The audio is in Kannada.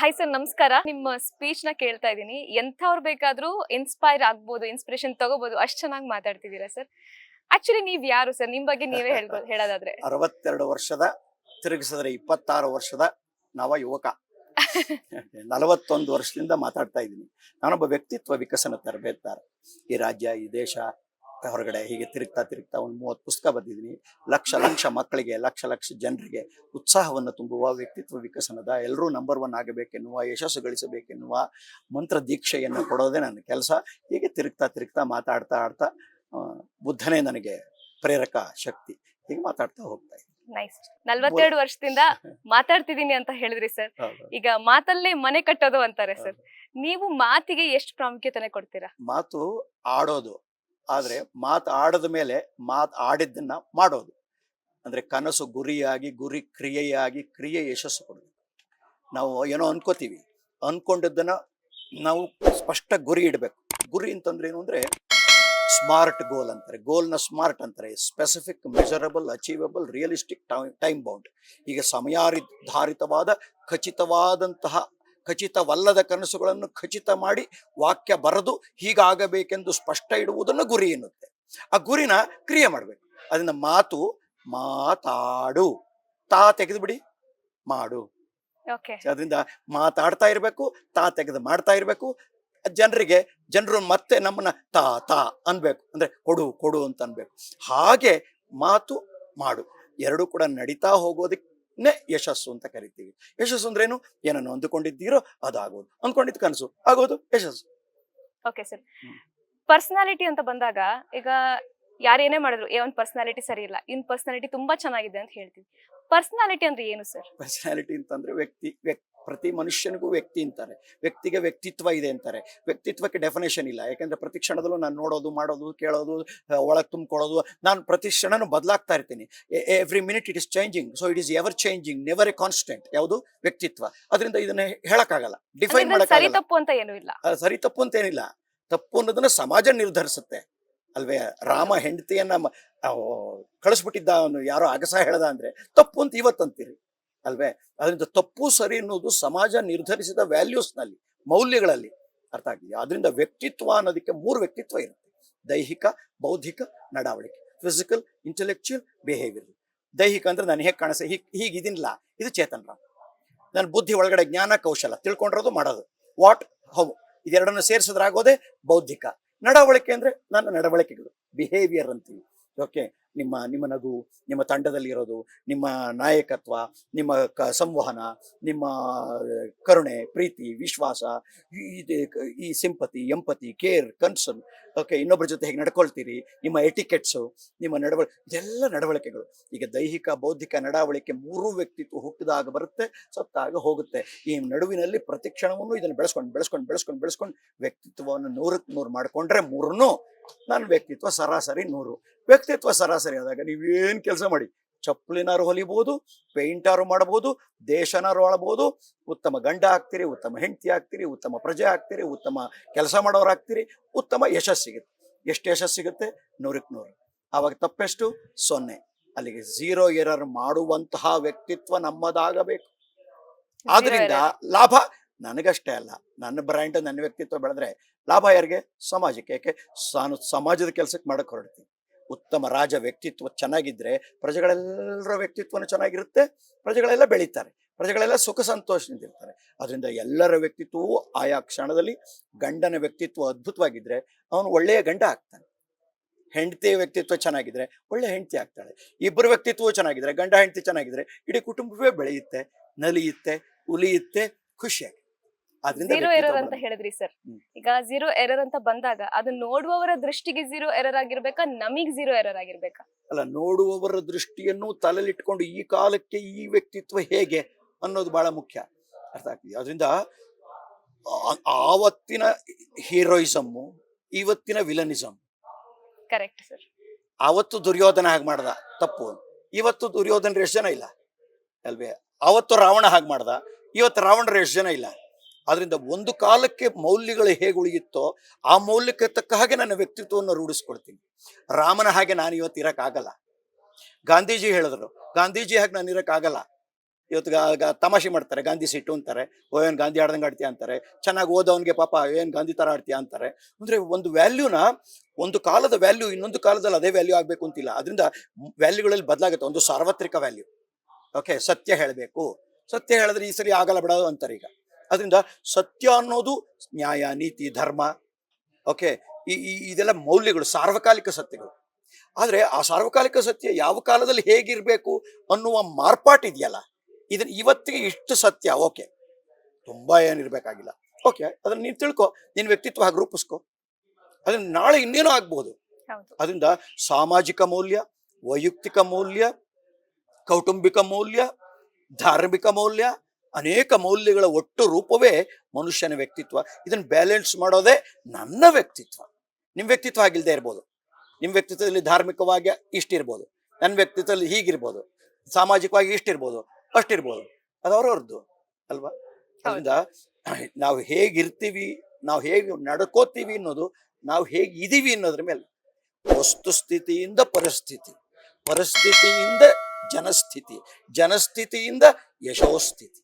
ಹಾಯ್ ಸರ್ ನಮಸ್ಕಾರ. ನಿಮ್ಮ ಸ್ಪೀಚ್ನ ಕೇಳ್ತಾ ಇದ್ದೀನಿ. ಎಂಥವ್ರು ಬೇಕಾದ್ರೂ ಇನ್ಸ್ಪೈರ್ ಆಗ್ಬೋದು ಇನ್ಸ್ಪಿರೇಷನ್ ತಗೋಬಹುದು ಅಷ್ಟು ಚೆನ್ನಾಗಿ ಮಾತಾಡ್ತಿದ್ದೀರಾ ಸರ್ ಆಕ್ಚುಲಿ ನೀವ್ ಯಾರು ಸರ್ ನಿಮ್ ಬಗ್ಗೆ ನೀವೇ ಹೇಳ್ಬೋದು ಹೇಳೋದಾದ್ರೆ. ಅರವತ್ತೆರಡು ವರ್ಷದ ತಿರುಗಿಸಿದ್ರೆ ಇಪ್ಪತ್ತಾರು ವರ್ಷದ ನವ ಯುವಕ. ನಲವತ್ತೊಂದು ವರ್ಷದಿಂದ ಮಾತಾಡ್ತಾ ಇದ್ದೀನಿ. ನಾನೊಬ್ಬ ವ್ಯಕ್ತಿತ್ವ ವಿಕಸನ ತರಬೇತಾರ ಈ ರಾಜ್ಯ ಈ ದೇಶ ಹೊರಗಡೆ ಹೀಗೆ ತಿರುಗ್ತಾ ತಿರುಗ್ತಾ ಒಂದು ಮೂವತ್ತು ಪುಸ್ತಕ ಬರೆದಿದ್ದೀನಿ. ಲಕ್ಷ ಲಕ್ಷ ಮಕ್ಕಳಿಗೆ ಲಕ್ಷ ಲಕ್ಷ ಜನರಿಗೆ ಉತ್ಸಾಹವನ್ನು ತುಂಬುವ ವ್ಯಕ್ತಿತ್ವ ವಿಕಸನದ ಎಲ್ಲರೂ ನಂಬರ್ ಒನ್ ಆಗಬೇಕೆನ್ನುವ ಯಶಸ್ಸು ಗಳಿಸಬೇಕೆನ್ನುವ ಮಂತ್ರ ದೀಕ್ಷೆಯನ್ನು ಕೊಡೋದೇ ನನ್ನ ಕೆಲಸ. ಹೀಗೆ ತಿರುಗ್ತಾ ತಿರುಗ್ತಾ ಮಾತಾಡ್ತಾ ಆಡ್ತಾ ಬುದ್ಧನೇ ನನಗೆ ಪ್ರೇರಕ ಶಕ್ತಿ. ಹೀಗೆ ಮಾತಾಡ್ತಾ ಹೋಗ್ತಾ ಇದ್ದೀನಿ. ನೈಸ್ ನಲ್ವತ್ತೆರಡು ವರ್ಷದಿಂದ ಮಾತಾಡ್ತಿದ್ದೀನಿ ಅಂತ ಹೇಳಿದ್ರಿ ಸರ್. ಈಗ ಮಾತಲ್ಲೇ ಮನೆ ಕಟ್ಟೋದು ಅಂತಾರೆ ಸರ್. ನೀವು ಮಾತಿಗೆ ಎಷ್ಟು ಪ್ರಾಮುಖ್ಯತೆ ಕೊಡ್ತೀರಾ? ಮಾತು ಆಡೋದು. ಆದ್ರೆ ಮಾತು ಆಡದ ಮೇಲೆ ಮಾತು ಆಡಿದ್ದನ್ನ ಮಾಡೋದು. ಅಂದರೆ ಕನಸು ಗುರಿಯಾಗಿ, ಗುರಿ ಕ್ರಿಯೆಯಾಗಿ, ಕ್ರಿಯೆ ಯಶಸ್ಸು ಕೊಡೋದು ನಾವು ಏನೋ ಅನ್ಕೋತೀವಿ. ಅನ್ಕೊಂಡಿದ್ದನ್ನ ನಾವು ಸ್ಪಷ್ಟ ಗುರಿ ಇಡಬೇಕು. ಗುರಿ ಅಂತಂದ್ರೆ ಏನು ಅಂದರೆ ಸ್ಮಾರ್ಟ್ ಗೋಲ್ ಅಂತಾರೆ. ಗೋಲ್ನ ಸ್ಮಾರ್ಟ್ ಅಂತಾರೆ. Specific, measurable, achievable, realistic time bound. ಈಗ ಸಮಯಾಧಾರಿತವಾದ ಖಚಿತವಾದಂತಹ ಖಚಿತವಲ್ಲದ ಕನಸುಗಳನ್ನು ಖಚಿತ ಮಾಡಿ ವಾಕ್ಯ ಬರೆದು ಹೀಗಾಗಬೇಕೆಂದು ಸ್ಪಷ್ಟ ಇಡುವುದನ್ನು ಗುರಿ ಎನ್ನುತ್ತೆ. ಆ ಗುರಿನ ಕ್ರಿಯೆ ಮಾಡಬೇಕು. ಅದರಿಂದ ಮಾತು ಮಾತಾಡು. ತಾ ತೆಗೆದುಬಿಡಿ ಮಾಡು. ಓಕೆ ಅದರಿಂದ ಮಾತಾಡ್ತಾ ಇರಬೇಕು ತಾ ತೆಗೆದು ಮಾಡ್ತಾ ಇರಬೇಕು. ಜನರಿಗೆ ಜನರು ಮತ್ತೆ ನಮ್ಮನ್ನ ತಾ ತಾ ಅನ್ಬೇಕು. ಅಂದ್ರೆ ಕೊಡು ಕೊಡು ಅಂತ ಅನ್ಬೇಕು. ಹಾಗೆ ಮಾತು ಮಾಡು. ಎರಡೂ ಕೂಡ ನಡೀತಾ ಹೋಗೋದಕ್ಕೆ ಯಶಸ್ಸು ಅಂತ ಕರಿತೀವಿ. ಯಶಸ್ಸು ಅಂದ್ರೇನು? ಏನನ್ನು ಅಂದುಕೊಂಡಿದ್ದೀರೋ ಅದಾಗೋದು. ಅಂದ್ಕೊಂಡಿದ್ದು ಕನಸು. ಆಗೋದು ಯಶಸ್ಸು. Okay sir. ಪರ್ಸನಾಲಿಟಿ ಅಂತ ಬಂದಾಗ ಈಗ ಯಾರೇನೇ ಮಾಡಿದ್ರು ಏ ಒಂದು ಪರ್ಸನಾಲಿಟಿ ಸರಿ ಇಲ್ಲ. ಇನ್ ಪರ್ಸನಾಲಿಟಿ ತುಂಬಾ ಚೆನ್ನಾಗಿದೆ ಅಂತ ಹೇಳ್ತೀವಿ. ಪರ್ಸನಾಲಿಟಿ ಅಂದ್ರೆ ಏನು ಸರ್ ಪರ್ಸನಾಲಿಟಿ ಅಂತಂದ್ರೆ ವ್ಯಕ್ತಿ ವ್ಯಕ್ತಿ. ಪ್ರತಿ ಮನುಷ್ಯನಿಗೂ ವ್ಯಕ್ತಿ ಅಂತಾರೆ. ವ್ಯಕ್ತಿಗೆ ವ್ಯಕ್ತಿತ್ವ ಇದೆ ಅಂತಾರೆ. ವ್ಯಕ್ತಿತ್ವಕ್ಕೆ ಡೆಫಿನೇಷನ್ ಇಲ್ಲ. ಯಾಕಂದ್ರೆ ಪ್ರತಿ ಕ್ಷಣದಲ್ಲೂ ನಾನು ನೋಡೋದು ಮಾಡೋದು ಕೇಳೋದು ಒಳಗೆ ತುಂಬಿಕೊಳ್ಳೋದು ನಾನು ಪ್ರತಿ ಕ್ಷಣನೂ ಬದಲಾಗ್ತಾ ಇರ್ತೀನಿ. Every minute it is changing so it is ever changing never a constant ಯಾವುದು? ವ್ಯಕ್ತಿತ್ವ. ಅದರಿಂದ ಇದನ್ನ ಹೇಳಕ್ಕಾಗಲ್ಲ. ಡಿಫೈನ್ ಸರಿ ತಪ್ಪು ಅಂತ ಏನೂ ಇಲ್ಲ. ಸರಿ ತಪ್ಪು ಅಂತ ಏನಿಲ್ಲ. ತಪ್ಪು ಅನ್ನೋದನ್ನ ಸಮಾಜ ನಿರ್ಧರಿಸುತ್ತೆ. ಅಲ್ವೇ? ರಾಮ ಹೆಂಡತಿಯನ್ನ ಕಳಿಸ್ಬಿಟ್ಟಿದ್ದ ಅವನು. ಯಾರೋ ಅಗಸ ಹೇಳ್ದ ಅಂದ್ರೆ ತಪ್ಪು ಅಂತ ಇವತ್ತಂತೀರಿ. ಅಲ್ವೇ? ಅದರಿಂದ ತಪ್ಪು ಸರಿ ಅನ್ನೋದು ಸಮಾಜ ನಿರ್ಧರಿಸಿದ ವ್ಯಾಲ್ಯೂಸ್ನಲ್ಲಿ ಮೌಲ್ಯಗಳಲ್ಲಿ ಅರ್ಥ ಆಗಿದೆ ಅದರಿಂದ ವ್ಯಕ್ತಿತ್ವ ಅನ್ನೋದಕ್ಕೆ ಮೂರು ವ್ಯಕ್ತಿತ್ವ ಇರುತ್ತೆ. ದೈಹಿಕ, ಬೌದ್ಧಿಕ ನಡಾವಳಿಕೆ. ಫಿಸಿಕಲ್ ಇಂಟೆಲೆಕ್ಚುಯಲ್ ಬಿಹೇವಿಯರ್ ದೈಹಿಕ ಅಂದ್ರೆ ನಾನು ಹೇಗೆ ಕಾಣಿಸ ಹೀಗೆ ಇದಿಲ್ಲ ಇದು ಚೇತನ್ ನನ್ನ ಬುದ್ಧಿ ಒಳಗಡೆ ಜ್ಞಾನ, ಕೌಶಲ ತಿಳ್ಕೊಂಡಿರೋದು ಮಾಡೋದು. ವಾಟ್ ಹೌ ಇದೆರಡನ್ನು ಸೇರಿಸಿದ್ರಾಗೋದೇ ಬೌದ್ಧಿಕ. ನಡವಳಿಕೆ ಅಂದ್ರೆ ನನ್ನ ನಡವಳಿಕೆಗಳು. ಬಿಹೇವಿಯರ್ ಅಂತೀವಿ. ಓಕೆ ನಿಮ್ಮ ನಿಮ್ಮ ನಗು, ನಿಮ್ಮ ತಂಡದಲ್ಲಿರೋದು, ನಿಮ್ಮ ನಾಯಕತ್ವ, ನಿಮ್ಮ ಕ, ಸಂವಹನ, ನಿಮ್ಮ ಕರುಣೆ, ಪ್ರೀತಿ, ವಿಶ್ವಾಸ, ಈ- sympathy, empathy, care, concern, okay ಇನ್ನೊಬ್ಬರ ಜೊತೆ ಹೇಗೆ ನಡ್ಕೊಳ್ತೀರಿ, ನಿಮ್ಮ ಎಟಿಕೆಟ್ಸು, ನಿಮ್ಮ ನಡವಳಿ, ಇದೆಲ್ಲ ನಡವಳಿಕೆಗಳು. ಈಗ ದೈಹಿಕ, ಬೌದ್ಧಿಕ ನಡವಳಿಕೆ ಮೂರು ವ್ಯಕ್ತಿತ್ವ ಹುಟ್ಟಿದಾಗ ಬರುತ್ತೆ, ಸತ್ತಾಗ ಹೋಗುತ್ತೆ. ಈ ನಡುವಿನಲ್ಲಿ ಪ್ರತಿ ಕ್ಷಣವನ್ನು ಇದನ್ನು ಬೆಳೆಸ್ಕೊಂಡು ಬೆಳೆಸ್ಕೊಂಡು ಬೆಳೆಸ್ಕೊಂಡು ಬೆಳೆಸ್ಕೊಂಡು ವ್ಯಕ್ತಿತ್ವವನ್ನು ನೂರಕ್ಕೆ ನೂರು ಮಾಡಿಕೊಂಡ್ರೆ ಮೂರನ್ನು ನನ್ನ ವ್ಯಕ್ತಿತ್ವ ಸರಾಸರಿ ನೂರು. ವ್ಯಕ್ತಿತ್ವ ಸರಾಸರಿ ಆದಾಗ ನೀವೇನು ಕೆಲಸ ಮಾಡಿ ಚಪ್ಪಲಿನಾರು ಹೊಲಿಬಹುದು ಪೇಂಟಾರು ಮಾಡಬಹುದು ದೇಶನಾರು ಆಳಬಹುದು ಉತ್ತಮ ಗಂಡ ಆಗ್ತೀರಿ ಉತ್ತಮ ಹೆಂಡತಿ ಆಗ್ತೀರಿ ಉತ್ತಮ ಪ್ರಜೆ ಆಗ್ತೀರಿ ಉತ್ತಮ ಕೆಲಸ ಮಾಡೋರು ಆಗ್ತೀರಿ ಉತ್ತಮ ಯಶಸ್ಸು ಸಿಗುತ್ತೆ. ಎಷ್ಟು ಯಶಸ್ಸು ಸಿಗುತ್ತೆ? ನೂರಕ್ಕೆ ನೂರು. ಆವಾಗ ತಪ್ಪೆಷ್ಟು? ಸೊನ್ನೆ. ಅಲ್ಲಿಗೆ ಝೀರೋ ಎರರ್ ಮಾಡುವಂತಹ ವ್ಯಕ್ತಿತ್ವ ನಮ್ಮದಾಗಬೇಕು. ಆದ್ರಿಂದ ಲಾಭ ನನಗಷ್ಟೇ ಅಲ್ಲ. ನನ್ನ ಬ್ರ್ಯಾಂಡ್ ನನ್ನ ವ್ಯಕ್ತಿತ್ವ ಬೆಳೆದ್ರೆ ಲಾಭ ಯಾರಿಗೆ? ಸಮಾಜಕ್ಕೆ. ಯಾಕೆ? ನಾನು ಸಮಾಜದ ಕೆಲಸಕ್ಕೆ ಮಾಡಕ್ಕೆ ಹೊರಡ್ತೀನಿ. ಉತ್ತಮ ರಾಜ ವ್ಯಕ್ತಿತ್ವ ಚೆನ್ನಾಗಿದ್ರೆ ಪ್ರಜೆಗಳೆಲ್ಲರ ವ್ಯಕ್ತಿತ್ವನೂ ಚೆನ್ನಾಗಿರುತ್ತೆ, ಪ್ರಜೆಗಳೆಲ್ಲ ಬೆಳೀತಾರೆ, ಪ್ರಜೆಗಳೆಲ್ಲ ಸುಖ ಸಂತೋಷದಿಂದ ಇರ್ತಾರೆ ಅದರಿಂದ ಎಲ್ಲರ ವ್ಯಕ್ತಿತ್ವವು ಆಯಾ ಕ್ಷಣದಲ್ಲಿ ಗಂಡನ ವ್ಯಕ್ತಿತ್ವ ಅದ್ಭುತವಾಗಿದ್ರೆ ಅವನು ಒಳ್ಳೆಯ ಗಂಡ ಆಗ್ತಾನೆ. ಹೆಂಡತಿ ವ್ಯಕ್ತಿತ್ವ ಚೆನ್ನಾಗಿದ್ರೆ ಒಳ್ಳೆ ಹೆಂಡತಿ ಆಗ್ತಾಳೆ. ಇಬ್ಬರ ವ್ಯಕ್ತಿತ್ವ ಚೆನ್ನಾಗಿದ್ರೆ, ಗಂಡ ಹೆಂಡತಿ ಚೆನ್ನಾಗಿದ್ರೆ ಇಡೀ ಕುಟುಂಬವೇ ಬೆಳೆಯುತ್ತೆ, ನಲಿಯುತ್ತೆ, ಉಲಿಯುತ್ತೆ, ಖುಷಿಯಾಗಿ. ವ್ಯಕ್ತಿತ್ವ ಎರರ್ ಅಂತ ಹೇಳಿದ್ರಿ ಸರ್ ಈಗ ಝೀರೋ ಎರರ್ ಅಂತ ಬಂದಾಗ ಅದು ನೋಡುವವರ ದೃಷ್ಟಿಗೆ ಝೀರೋ ಎರರ್ ಆಗಿರ್ಬೇಕಾ? ನಮಗ್ ಝೀರೋ ಎರರ್ ಆಗಿರ್ಬೇಕಾ? ಅಲ್ಲ ನೋಡುವವರ ದೃಷ್ಟಿಯನ್ನು ತಲೆಲಿಟ್ಕೊಂಡು ಈ ಕಾಲಕ್ಕೆ ಈ ವ್ಯಕ್ತಿತ್ವ ಹೇಗೆ ಅನ್ನೋದು ಬಹಳ ಮುಖ್ಯ. ಅರ್ಥ ಆಗ್ತದೆ ಅದರಿಂದ ಆವತ್ತಿನ ಹೀರೋಯಿಸಮ್ ಇವತ್ತಿನ ವಿಲನಿಸಮ್ ಕರೆಕ್ಟ್ ಸರ್ ಆವತ್ತು ದುರ್ಯೋಧನ ಹಾಗೆ ಮಾಡ್ದ ತಪ್ಪು. ಇವತ್ತು ದುರ್ಯೋಧನ ಎಷ್ಟು ಜನ ಇಲ್ಲ. ಅಲ್ವೇ? ಅವತ್ತು ರಾವಣ ಹಾಗೆ ಮಾಡ್ದ ಇವತ್ತು ರಾವಣ ಎಷ್ಟು ಜನ ಇಲ್ಲ. ಆದ್ರಿಂದ ಒಂದು ಕಾಲಕ್ಕೆ ಮೌಲ್ಯಗಳು ಹೇಗೆ ಉಳಿಯುತ್ತೋ ಆ ಮೌಲ್ಯಕ್ಕೆ ತಕ್ಕ ಹಾಗೆ ನನ್ನ ವ್ಯಕ್ತಿತ್ವವನ್ನು ರೂಢಿಸ್ಕೊಳ್ತೀನಿ ರಾಮನ ಹಾಗೆ ನಾನು ಇವತ್ತು ಇರೋಕ್ಕಾಗಲ್ಲ. ಗಾಂಧೀಜಿ ಹೇಳಿದ್ರು. ಗಾಂಧೀಜಿ ಹಾಗೆ ನಾನು ಇರೋಕ್ಕಾಗಲ್ಲ. ಇವತ್ತು ತಮಾಷೆ ಮಾಡ್ತಾರೆ. ಗಾಂಧಿ ಸಿಟ್ಟು ಅಂತಾರೆ. ಓ, ಏನು ಗಾಂಧಿ ಆಡ್ದಂಗೆ ಆಡ್ತೀಯ ಅಂತಾರೆ. ಚೆನ್ನಾಗಿ ಓದೋವನಿಗೆ ಪಾಪ ಏನು ಗಾಂಧಿ ತರ ಆಡ್ತೀಯ ಅಂತಾರೆ. ಅಂದ್ರೆ ಒಂದು ವ್ಯಾಲ್ಯೂನ ಒಂದು ಕಾಲದ ವ್ಯಾಲ್ಯೂ ಇನ್ನೊಂದು ಕಾಲದಲ್ಲಿ ಅದೇ ವ್ಯಾಲ್ಯೂ ಆಗ್ಬೇಕು ಅಂತಿಲ್ಲ. ಅದರಿಂದ ವ್ಯಾಲ್ಯೂಗಳಲ್ಲಿ ಬದಲಾಗುತ್ತೆ. ಒಂದು ಸಾರ್ವತ್ರಿಕ ವ್ಯಾಲ್ಯೂ. ಓಕೆ, ಸತ್ಯ ಹೇಳಬೇಕು. ಸತ್ಯ ಹೇಳಿದ್ರೆ ಈ ಸರಿ ಆಗಲ್ಲ ಬಿಡೋದು ಅಂತಾರೆ ಈಗ. ಅದರಿಂದ ಸತ್ಯ ಅನ್ನೋದು ನ್ಯಾಯ ನೀತಿ ಧರ್ಮ. ಓಕೆ? ಈ ಇದೆಲ್ಲ ಮೌಲ್ಯಗಳು ಸಾರ್ವಕಾಲಿಕ ಸತ್ಯಗಳು. ಆದರೆ ಆ ಸಾರ್ವಕಾಲಿಕ ಸತ್ಯ ಯಾವ ಕಾಲದಲ್ಲಿ ಹೇಗಿರಬೇಕು ಅನ್ನುವ ಮಾರ್ಪಾಟ್ ಇದೆಯಲ್ಲ ಇದನ್ನ ಇವತ್ತಿಗೆ ಇಷ್ಟು ಸತ್ಯ ಓಕೆ? ತುಂಬಾ ಏನಿರಬೇಕಾಗಿಲ್ಲ. ಓಕೆ? ಅದನ್ನ ನೀನು ತಿಳ್ಕೊ. ನಿನ್ನ ವ್ಯಕ್ತಿತ್ವ ಹಾಗೆ ರೂಪಿಸ್ಕೊ. ಅದನ್ನ ನಾಳೆ ಇನ್ನೇನೋ ಆಗ್ಬೋದು. ಅದರಿಂದ ಸಾಮಾಜಿಕ ಮೌಲ್ಯ ವೈಯಕ್ತಿಕ ಮೌಲ್ಯ ಕೌಟುಂಬಿಕ ಮೌಲ್ಯ ಧಾರ್ಮಿಕ ಮೌಲ್ಯ ಅನೇಕ ಮೌಲ್ಯಗಳ ಒಟ್ಟು ರೂಪವೇ ಮನುಷ್ಯನ ವ್ಯಕ್ತಿತ್ವ. ಇದನ್ನ ಬ್ಯಾಲೆನ್ಸ್ ಮಾಡೋದೇ ನನ್ನ ವ್ಯಕ್ತಿತ್ವ. ನಿಮ್ಮ ವ್ಯಕ್ತಿತ್ವ ಆಗಿಲ್ಲದೆ ಇರ್ಬೋದು. ನಿಮ್ಮ ವ್ಯಕ್ತಿತ್ವದಲ್ಲಿ ಧಾರ್ಮಿಕವಾಗಿ ಇಷ್ಟಿರ್ಬೋದು. ನನ್ನ ವ್ಯಕ್ತಿತ್ವದಲ್ಲಿ ಹೀಗಿರ್ಬೋದು. ಸಾಮಾಜಿಕವಾಗಿ ಇಷ್ಟಿರ್ಬೋದು. ಅಷ್ಟಿರ್ಬೋದು. ಅದು ಅವ್ರವ್ರದ್ದು, ಅಲ್ವಾ? ಅದರಿಂದ ನಾವು ಹೇಗಿರ್ತೀವಿ, ನಾವು ಹೇಗೆ ನಡ್ಕೋತೀವಿ ಅನ್ನೋದು, ನಾವು ಹೇಗೆ ಇದೀವಿ ಅನ್ನೋದ್ರ ಮೇಲೆ. ವಸ್ತುಸ್ಥಿತಿಯಿಂದ ಪರಿಸ್ಥಿತಿ, ಪರಿಸ್ಥಿತಿಯಿಂದ ಜನಸ್ಥಿತಿ, ಜನಸ್ಥಿತಿಯಿಂದ ಯಶೋಸ್ಥಿತಿ.